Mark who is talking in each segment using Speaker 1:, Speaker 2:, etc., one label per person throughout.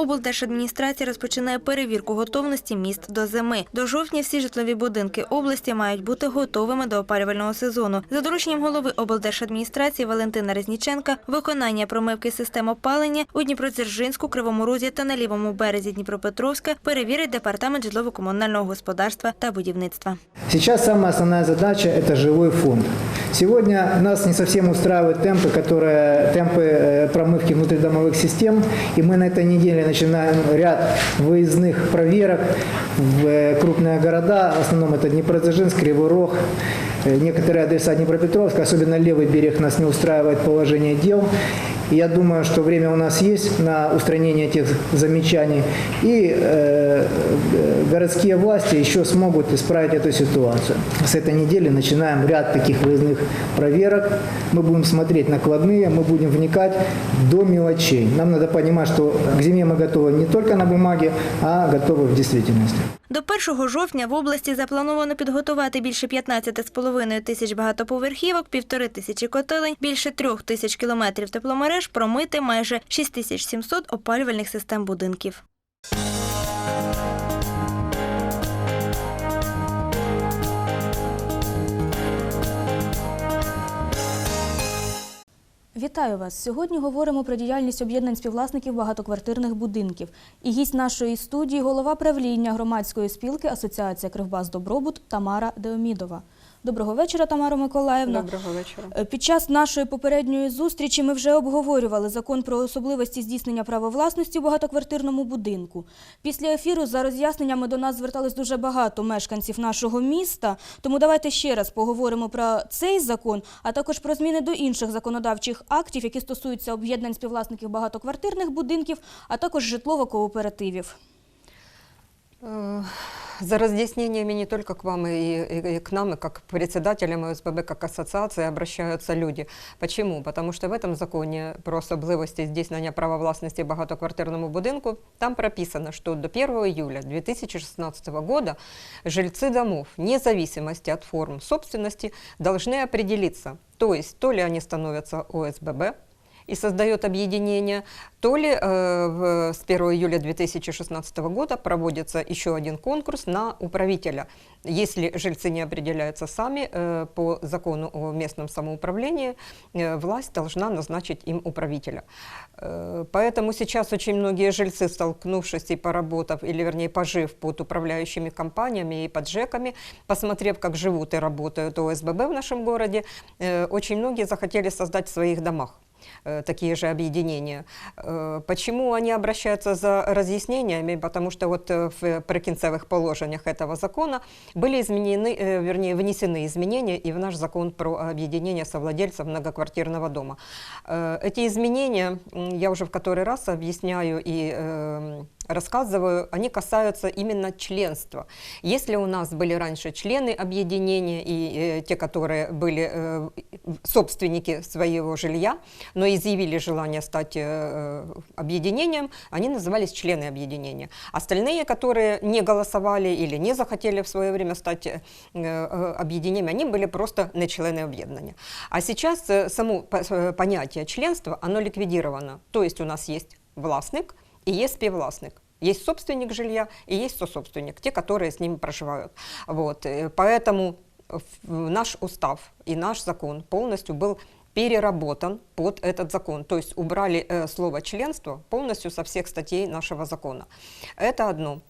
Speaker 1: Облдержадміністрація розпочинає перевірку готовності міст до зими. До жовтня всі житлові будинки області мають бути готовими до опалювального сезону. За дорученням голови облдержадміністрації Валентина Резніченка, виконання промивки систем опалення у Дніпродзержинську, Кривому Розі та на лівому березі Дніпропетровська перевірить департамент житлово-комунального господарства та будівництва.
Speaker 2: Сейчас самая основная задача – это живой фонд. Сегодня нас не совсем устраивают темпы, которые, темпы э, промывки внутридомовых систем, и мы на этой неделе начинаем ряд выездных проверок в э, крупные города, в основном это Днепродзержинск, Кривой Рог, э, некоторые адреса Днепропетровска, особенно левый берег нас не устраивает положение дел. И Я думаю, что время у нас есть на устранение этих замечаний, и э, э, городские власти еще смогут исправить эту ситуацию. С этой недели начинаем ряд таких выездных проверок. Мы будем смотреть накладные, мы будем вникать до мелочей. Нам надо понимать, что к зиме мы готовы не только на бумаге, а готовы в действительности.
Speaker 1: До 1 жовтня в області заплановано підготувати більше 15,5 тисяч багатоповерхівок, півтори тисячі котелень, більше трьох тисяч кілометрів тепломереж, промити майже 6700 опалювальних систем будинків.
Speaker 3: Вітаю вас! Сьогодні говоримо про діяльність об'єднань співвласників багатоквартирних будинків. І гість нашої студії голова правління громадської спілки Асоціація Кривбас Добробут Тамара Деомідова. Доброго вечора, Тамара Миколаївна.
Speaker 4: Доброго вечора.
Speaker 3: Е, Під час нашої попередньої зустрічі ми вже обговорювали закон про особливості здійснення права власності у багатоквартирному будинку. Після ефіру за роз'ясненнями до нас звертались дуже багато мешканців нашого міста. Тому давайте ще раз поговоримо про цей закон, а також про зміни до інших законодавчих актів, які стосуються об'єднань співвласників багатоквартирних будинків, а також житлово-кооперативів.
Speaker 4: Э, За разъяснениями не только к вам и, и- и к нам, и как к председателям ОСББ, как к ассоциации обращаются люди. Почему? Потому что в этом законе про особливості здійснення права власності багатоквартирному будинку там прописано, что до 1 июля 2016 года жильцы домов, вне зависимости от форм собственности, должны определиться, то есть то ли они становятся ОСББ, и создает объединение, то ли э, с 1 июля 2016 года проводится еще один конкурс на управителя. Если жильцы не определяются сами, э, по закону о местном самоуправлении э, власть должна назначить им управителя. Э, Поэтому сейчас очень многие жильцы, столкнувшись и поработав, или вернее пожив под управляющими компаниями и под ЖЭКами, посмотрев, как живут и работают ОСББ в нашем городе, э, очень многие захотели создать в своих домах такие же объединения. Э, Почему они обращаются за разъяснениями? Потому что вот э, в прикинцевых положениях этого закона были изменены, э, вернее, внесены изменения и в наш закон про объединение совладельцев многоквартирного дома. Э, Эти изменения, я уже в который раз объясняю и э, рассказываю, они касаются именно членства. Если у нас были раньше члены объединения и э, те, которые были э, собственники своего жилья, но изъявили желание стать э, объединением, они назывались члены объединения. Остальные, которые не голосовали или не захотели в свое время стать э, э, объединением, они были просто не члены объединения. А сейчас э, само э, понятие членства, оно ликвидировано. То есть у нас есть властник и есть співвласник. Есть собственник жилья и есть сособственник, те, которые с ним проживают. Вот. э, Поэтому наш устав и наш закон полностью был переработан под этот закон. То есть убрали э, слово членство полностью со всех статей нашего закона. Это одно.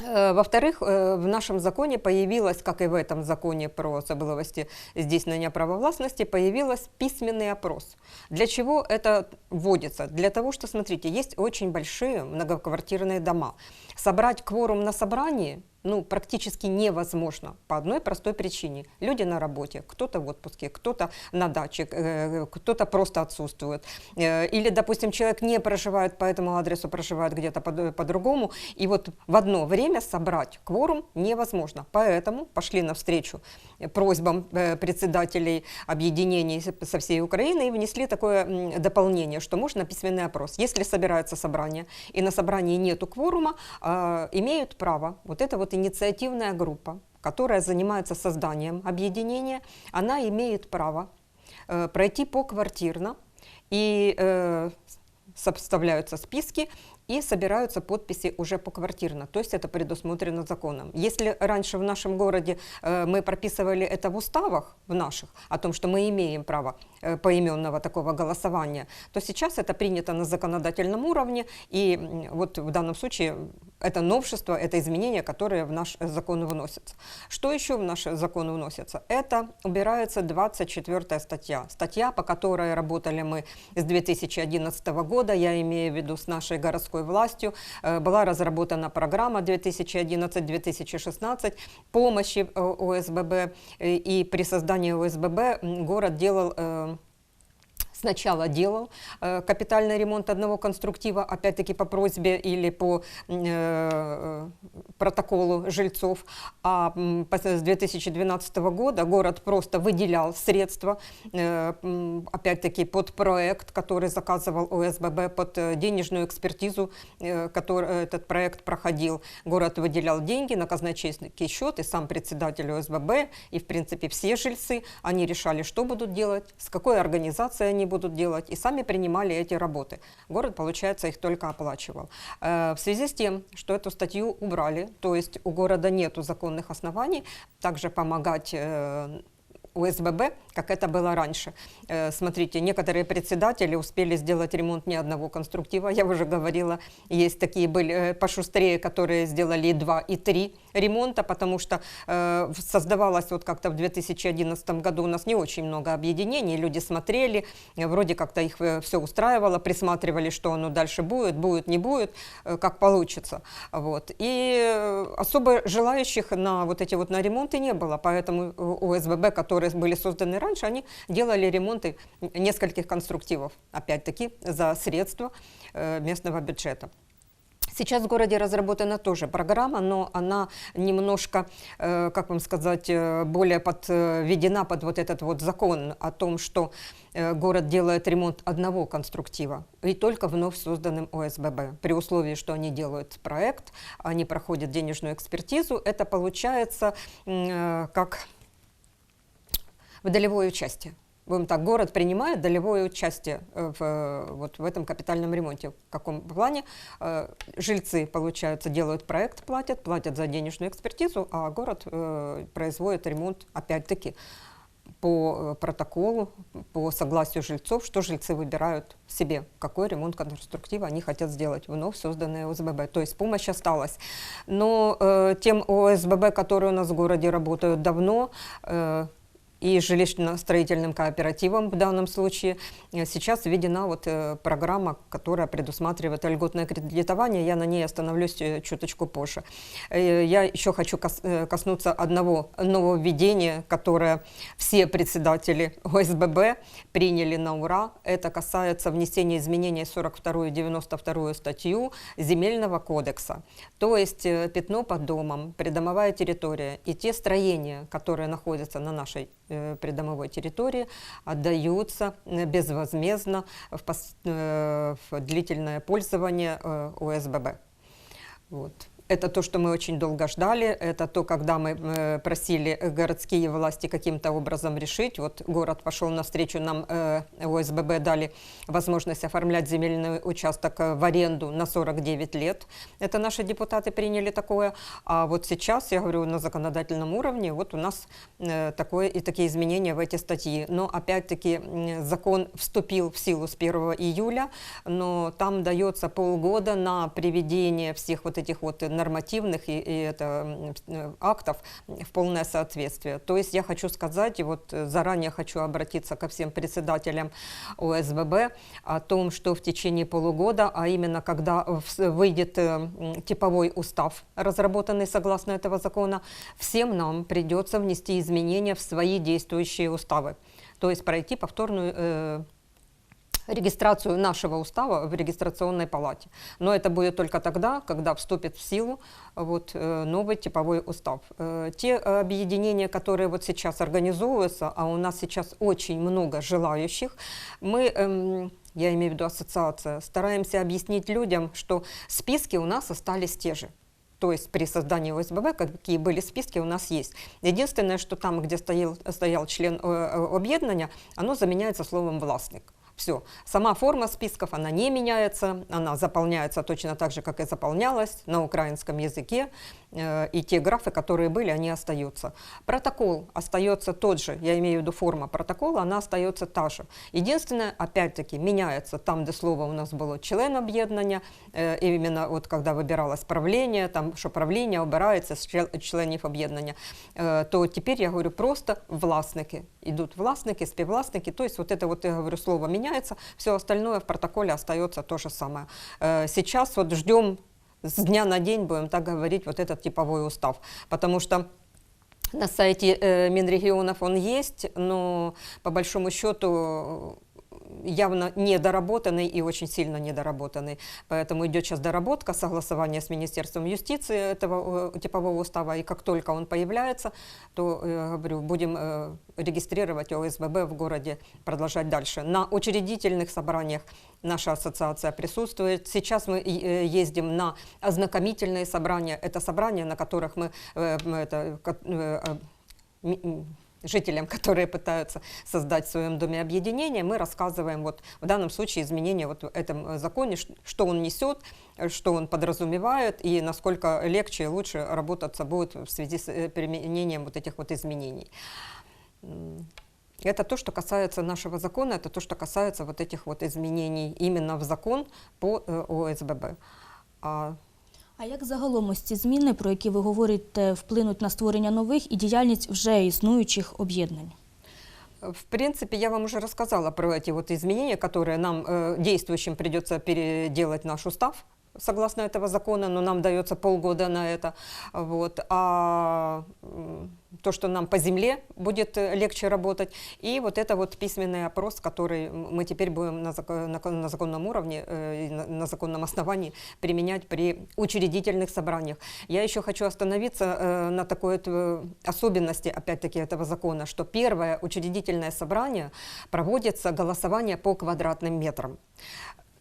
Speaker 4: Э, Во-вторых, э, в нашем законе появилось, как и в этом законе про особливости здійснення права власности, появилось письменный опрос. Для чего это вводится? Для того, что, смотрите, есть очень большие многоквартирные дома. Собрать кворум на собрании ну, практически невозможно по одной простой причине. Люди на работе, кто-то в отпуске, кто-то на даче, э, кто-то просто отсутствует. Э, Или, допустим, человек не проживает по этому адресу, проживает где-то по- по-другому. И вот в одно время собрать кворум невозможно. Поэтому пошли навстречу э, просьбам э, председателей объединений со всей Украины и внесли такое дополнение, что можно письменный опрос. Если собирается собрание и на собрании нету кворума, а, имеют право, вот эта вот инициативная группа, которая занимается созданием объединения, она имеет право э, пройти поквартирно и э, составляются списки, и собираются подписи уже поквартирно, то есть это предусмотрено законом. Если раньше в нашем городе э, мы прописывали это в уставах в наших, о том, что мы имеем право э, поименного такого голосования, то сейчас это принято на законодательном уровне, и вот в данном случае это новшество, это изменения, которые в наш закон вносятся. Что еще в наш закон вносится? Это убирается 24 статья. Статья, по которой работали мы с 2011 года, я имею в виду с нашей городской властью, Э, была разработана программа 2011-2016 помощи э, ОСББ, э, и при создании ОСББ город делал сначала делал э, капитальный ремонт одного конструктива, опять-таки по просьбе или по э, протоколу жильцов, а с 2012 года город просто выделял средства, э, опять-таки под проект, который заказывал ОСББ, под э, денежную экспертизу, э, который этот проект проходил. Город выделял деньги на казначейский счет, и сам председатель ОСББ, и в принципе все жильцы, они решали, что будут делать, с какой организацией они будут делать, и сами принимали эти работы. Город, получается, их только оплачивал. Э, В связи с тем, что эту статью убрали, то есть у города нет законных оснований также помогать ОСББ, как это было раньше. Э, Смотрите, некоторые председатели успели сделать ремонт не одного конструктива. Я уже говорила, есть такие были э, пошустрее, которые сделали и два, и три ремонта, потому что э, создавалось вот как-то в 2011 году у нас не очень много объединений, люди смотрели, вроде как-то их все устраивало, присматривали, что оно дальше будет, будет, не будет, как получится. Вот. И особо желающих на вот эти вот на ремонты не было, поэтому э, ОСББ, которые были созданы раньше, они делали ремонты нескольких конструктивов, опять-таки за средства э, местного бюджета. Сейчас в городе разработана тоже программа, но она немножко, э, как вам сказать, э, более подведена под вот этот вот закон о том, что город делает ремонт одного конструктива и только вновь созданным ОСББ. При условии, что они делают проект, они проходят денежную экспертизу, это получается как в долевое участие. Будем так, город принимает долевое участие э, в, э, вот в этом капитальном ремонте. В каком плане? Э, Жильцы, получается, делают проект, платят, платят за денежную экспертизу, а город производит ремонт, опять-таки, по протоколу, по согласию жильцов, что жильцы выбирают себе, какой ремонт конструктива они хотят сделать, вновь созданные ОСББ. То есть помощь осталась. Но э, тем ОСББ, которые у нас в городе работают давно, э, и жилищно-строительным кооперативам в данном случае. Э, Сейчас введена вот э, программа, которая предусматривает льготное кредитование. Я на ней остановлюсь э, чуточку позже. Я еще хочу кос- коснуться одного нововведения, которое все председатели ОСББ приняли на ура. Это касается внесения изменений в 42 и 92 статью Земельного кодекса. То есть пятно под домом, придомовая территория и те строения, которые находятся на нашей придомовой территории, отдаются э, безвозмездно в, пос- э, в длительное пользование э, ОСББ. Вот. Это то, что мы очень долго ждали, это то, когда мы э, просили городские власти каким-то образом решить. Вот город пошел навстречу нам, э, ОСББ дали возможность оформлять земельный участок э, в аренду на 49 лет. Это наши депутаты приняли такое. А вот сейчас, я говорю, на законодательном уровне, вот у нас такое и такие изменения в эти статьи. Но опять-таки закон вступил в силу с 1 июля, но там дается полгода на приведение всех вот этих вот нормативных и, и это, э, актов в полное соответствие. То есть я хочу сказать, и вот э, заранее хочу обратиться ко всем председателям ОСББ о том, что в течение полугода, а именно когда выйдет э, типовой устав, разработанный согласно этого закона, всем нам придется внести изменения в свои действующие уставы. То есть пройти повторную регистрацию нашего устава в регистрационной палате. Но это будет только тогда, когда вступит в силу вот, э, новый типовой устав. Э, Те э, объединения, которые вот сейчас организовываются, а у нас сейчас очень много желающих, мы, эм, я имею в виду ассоциация, стараемся объяснить людям, что списки у нас остались те же. То есть при создании ОСББ, какие были списки, у нас есть. Единственное, что там, где стоял, стоял член э, э, объединения, оно заменяется словом «властник». Все. Сама форма списков, она не меняется, она заполняется точно так же, как и заполнялась на украинском языке, э, и те графы, которые были, они остаются. Протокол остается тот же, я имею в виду форма протокола, она остается та же. Единственное, опять-таки, меняется там, где слово у нас было член об'єднання, э, именно вот когда выбиралось правление, там, что правление обирається з член- членів об'єднання, э, то теперь я говорю просто власники. Идут властники, співвласники, то есть вот это вот, я говорю, слово меняется, все остальное в протоколе остается то же самое. Э, Сейчас вот ждем с дня на день, будем так говорить, вот этот типовой устав, потому что на сайте э, Минрегионов он есть, но по большому счету явно недоработанный и очень сильно недоработанный. Поэтому идет сейчас доработка, согласование с Министерством юстиции этого э, типового устава. И как только он появляется, то, э, говорю, будем э, регистрировать ОСББ в городе, продолжать дальше. На учредительных собраниях наша ассоциация присутствует. Сейчас мы ездим на ознакомительные собрания. Это собрания, на которых мы это, жителям, которые пытаются создать в своем доме объединение, мы рассказываем вот в данном случае изменения вот в этом э, законе, что он несет, э, что он подразумевает и насколько легче и лучше работаться будет в связи с э, применением вот этих вот изменений. Это то, что касается нашего закона, это то, что касается вот этих вот изменений именно в закон по ОСББ. А
Speaker 3: А як загалом ось ці зміни, про які ви говорите, вплинуть на створення нових і діяльність вже існуючих об'єднань?
Speaker 4: В принципе, я вам уже рассказала про эти вот изменения, которые нам, э, действующим, придется переделать наш устав согласно этого закона, но нам дается полгода на это. Вот. А то, что нам по земле будет э, легче работать, и вот это вот письменный опрос, который мы теперь будем на, зако- на на законном уровне, э, на, на законном основании применять при учредительных собраниях. Я еще хочу остановиться э, на такой э, особенности, опять-таки, этого закона, что первое учредительное собрание проводится голосование по квадратным метрам.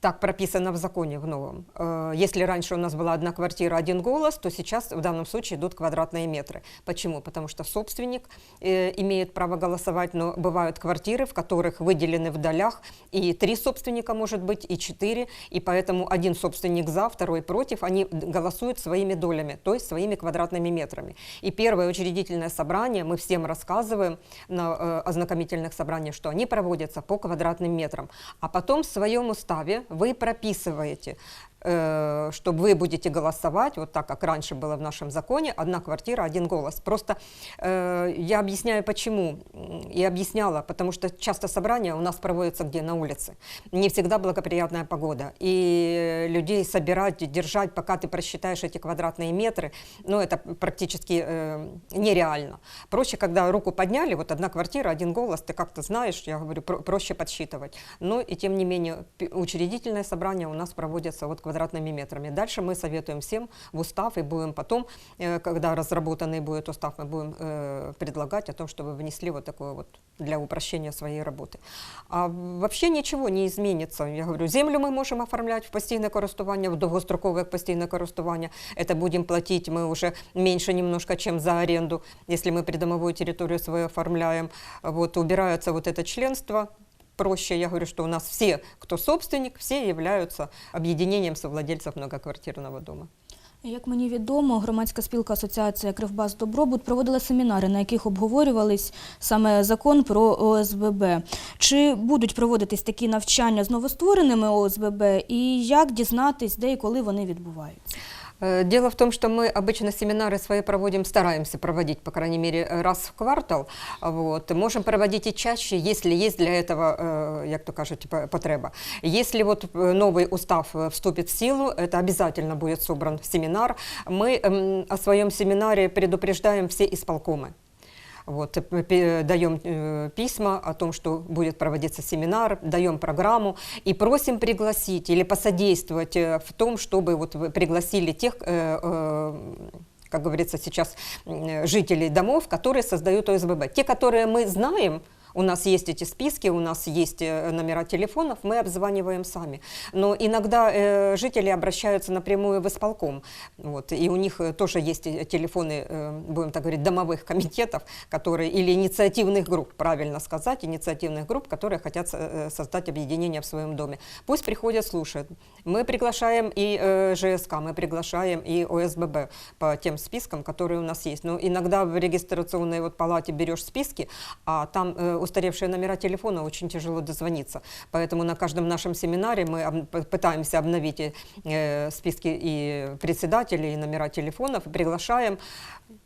Speaker 4: Так прописано в законе в новом. Э, Если раньше у нас была одна квартира, один голос, то сейчас в данном случае идут квадратные метры. Почему? Потому что собственник э, имеет право голосовать, но бывают квартиры, в которых выделены в долях и три собственника может быть, и четыре, и поэтому один собственник за, второй против, они голосуют своими долями, то есть своими квадратными метрами. И первое учредительное собрание, мы всем рассказываем на э, ознакомительных собраниях, что они проводятся по квадратным метрам. А потом в своем уставе вы прописываете, что вы будете голосовать, вот так, как раньше было в нашем законе, одна квартира, один голос. Просто э, я объясняю, почему. И объясняла, потому что часто собрания у нас проводятся где? На улице. Не всегда благоприятная погода. И людей собирать, держать, пока ты просчитаешь эти квадратные метры, ну, это практически э, нереально. Проще, когда руку подняли, вот одна квартира, один голос, ты как-то знаешь, я говорю, про- проще подсчитывать. Но и тем не менее, учредительное собрание у нас проводится вот квадратными метрами. Дальше мы советуем всем в устав и будем потом, э, когда разработанный будет устав, мы будем э, предлагать о том, чтобы внесли вот такое вот для упрощения своей работы. А вообще ничего не изменится. Я говорю, землю мы можем оформлять в постійне користування, в довгострокове постійне користування. Это будем платить мы уже меньше немножко, чем за аренду, если мы придомовую территорию свою оформляем. Вот, убирается вот это членство, проще. Я говорю, что у нас все, кто собственник, все являются объединением совладельцев многоквартирного дома.
Speaker 3: Як мені відомо, громадська спілка Асоціація Кривбас Добробут проводила семінари, на яких обговорювались саме закон про ОСББ. Чи будуть проводитись такі навчання з новоствореними ОСББ, і як дізнатись, де і коли вони відбуваються?
Speaker 4: Э, Дело в том, что мы обычно семинары свои проводим, стараемся проводить, по крайней мере, раз в квартал. Вот. Можем проводить и чаще, если есть для этого, э, як то кажуть, по- потреба. Если вот э, новый устав э, вступит в силу, это обязательно будет собран семинар. Мы эм, о своем семинаре предупреждаем все исполкомы. Вот, э, даем э, письма о том, что будет проводиться семинар, даем программу и просим пригласить или посодействовать э, в том, чтобы вот пригласили тех, как говорится сейчас, жителей домов, которые создают ОСББ. Те, которые мы знаем, У нас есть эти списки, у нас есть э, номера телефонов, мы обзваниваем сами. Но иногда э, жители обращаются напрямую в исполком, вот, и у них э, тоже есть э, телефоны, э, будем так говорить, домовых комитетов, которые, или инициативных групп, правильно сказать, инициативных групп, которые хотят создать объединение в своем доме. Пусть приходят, слушают. Мы приглашаем и э, ЖСК, мы приглашаем и ОСББ по тем спискам, которые у нас есть. Но иногда в регистрационной вот палате берешь списки, а там э, устаревшие номера телефона очень тяжело дозвониться. Поэтому на каждом нашем семинаре мы пытаемся обновить э, списки и председателей, и номера телефонов, и приглашаем.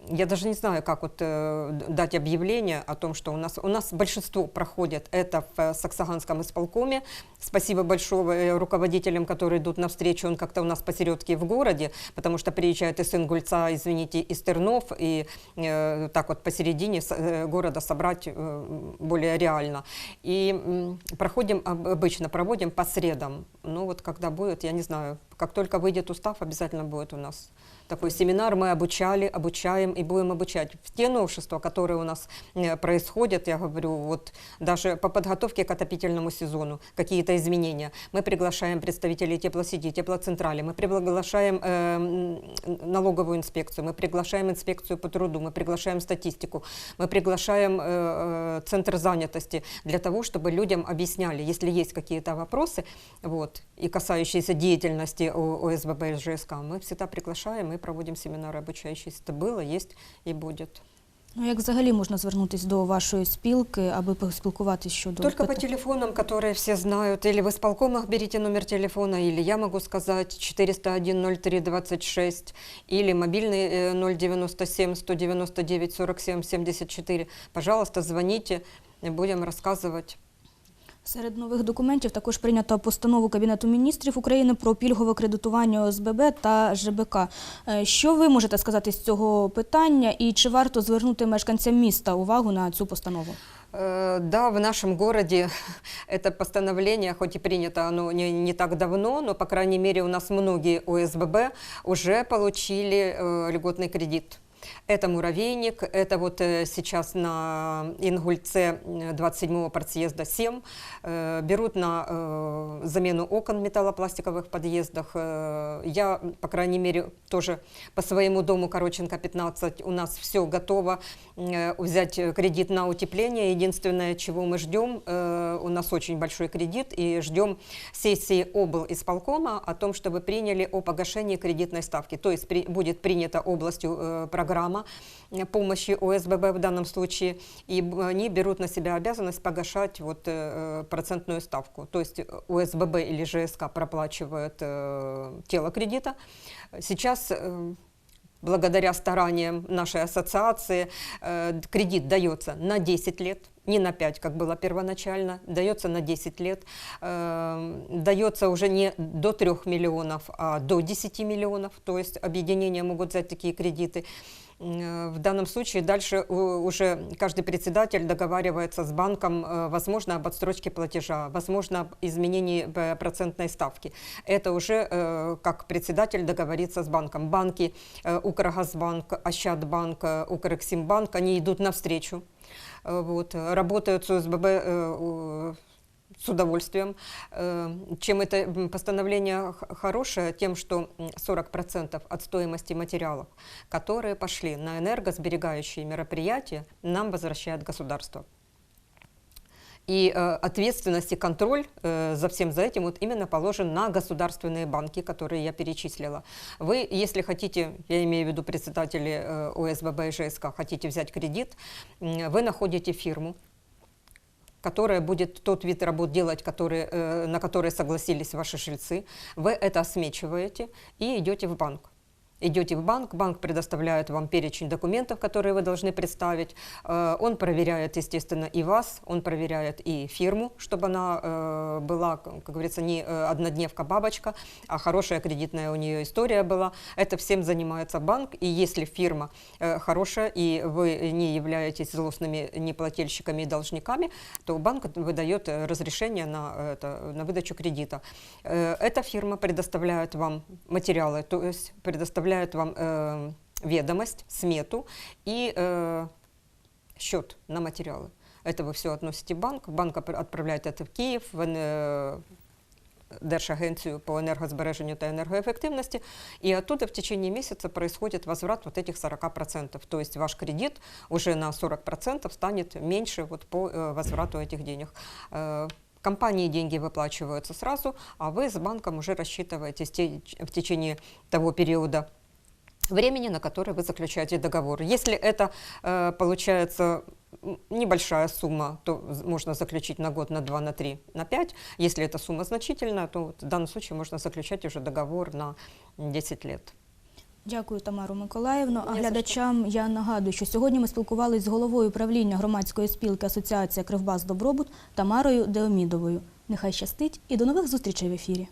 Speaker 4: Я даже не знаю, как вот э, дать объявление о том, что у нас, у нас большинство проходит это в э, Саксаганском исполкоме. Спасибо большое э, руководителям, которые идут навстречу. Он как-то у нас посередке в городе, потому что приезжает из Ингульца, извините, из Тернов, и э, так вот посередине э, города собрать э, более реально. И м, проходим, об- обычно проводим по средам. Ну вот когда будет, я не знаю, как только выйдет устав, обязательно будет у нас такой семинар. Мы обучали, обучаем и будем обучать. Те новшества, которые у нас э, происходят, я говорю, вот даже по подготовке к отопительному сезону, какие-то изменения. Мы приглашаем представителей теплосети, теплоцентрали, мы приглашаем э, налоговую инспекцию, мы приглашаем инспекцию по труду, мы приглашаем статистику, мы приглашаем э, э, центр занятости для того, чтобы людям объясняли, если есть какие-то вопросы, вот, и касающиеся деятельности ОСББ и ЖСК, мы всегда приглашаем и проводим семинары обучающиеся. Это было, есть и будет.
Speaker 3: Ну, як взагалі можна звернутися до вашої спілки, аби поспілкуватися щодо
Speaker 4: Только по
Speaker 3: питань?
Speaker 4: телефонам, которые все знают, или в исполкомах берите номер телефона, или я могу сказать 401 03 26, или мобильный э, 097 199 47 74. Пожалуйста, звоните, будем рассказывать.
Speaker 3: Серед нових документів також прийнято постанову Кабінету міністрів України про пільгове кредитування ОСББ та ЖБК. Е, Що ви можете сказати з цього питання і чи варто звернути мешканцям міста увагу на цю постанову?
Speaker 4: Э, Да, в нашем городе это постановление, хоть и принято оно не, не так давно, но, по крайней мере, у нас многие ОСББ уже получили э, льготный кредит. Это муравейник, это вот э, сейчас на Ингульце э, 27-го партсъезда 7 э, берут на э, замену окон металлопластиковых подъездах. Э, я, по крайней мере, тоже по своему дому Короченко 15 у нас все готово взять кредит на утепление. Единственное, чего мы ждем, у нас очень большой кредит, и ждем сессии обл. исполкома о том, чтобы приняли о погашении кредитной ставки. То есть при- будет принята областью э, программа э, помощи ОСББ в данном случае, и они берут на себя обязанность погашать вот, э, процентную ставку. То есть э, ОСББ или ЖСК проплачивают э, тело кредита. Сейчас э, благодаря стараниям нашей ассоциации э, кредит дается на 10 лет, не на 5, как было первоначально, дается на 10 лет, э, дается уже не до 3 миллионов, а до 10 миллионов, то есть объединения могут взять такие кредиты. Э, В данном случае дальше уже каждый председатель договаривается с банком, э, возможно, об отсрочке платежа, возможно, об изменении э, процентной ставки. Это уже как председатель договорится с банком. Банки, Укргазбанк, Ощадбанк, Укрексимбанк, они идут навстречу. Вот, работают с ОСББ с удовольствием. Э, Чем это постановление хорошее? Тем, что м, 40% от стоимости материалов, которые пошли на энергосберегающие мероприятия, нам возвращает государство. И э, ответственность и контроль э, за всем за этим вот именно положен на государственные банки, которые я перечислила. Вы, если хотите, я имею в виду председатели э, ОСББ и ЖСК, хотите взять кредит, вы находите фирму, которая будет тот вид работ делать, который, э, на который согласились ваши жильцы. Вы это осмечиваете и идете в банк. Идете в банк, банк предоставляет вам перечень документов, которые вы должны представить. Э, Он проверяет, естественно, и вас, он проверяет и фирму, чтобы она э, была, как говорится, не э, однодневка бабочка, а хорошая кредитная у нее история была. Это всем занимается банк, и если фирма хорошая, и вы не являетесь злостными неплательщиками и должниками, то банк выдает разрешение на, это, на выдачу кредита. Эта фирма предоставляет вам материалы, то есть предоставляет вам э, ведомость, смету и э, счет на материалы. Это вы все относите в банк, банк отправляет это в Киев, в э, Держагенцию по энергосбережению и энергоэффективности, и оттуда в течение месяца происходит возврат вот этих 40%. То есть ваш кредит уже на 40% станет меньше вот по э, возврату этих денег. Э, Компании деньги выплачиваются сразу, а вы с банком уже рассчитываетесь те- в течение того периода времени, на который вы заключаете договор. Если это э, получается м, небольшая сумма, то з- можно заключить на год, на два, на три, на пять. Если эта сумма значительная, то вот в данном случае можно заключать уже договор на 10 лет.
Speaker 3: Дякую, Тамару Миколаївну. А
Speaker 4: Ні за що.
Speaker 3: глядачам я нагадую, що сьогодні ми спілкувалися з головою правління громадської спілки Асоціація Кривбас Добробут Тамарою Деомідовою. Нехай щастить і до нових зустрічей в ефірі.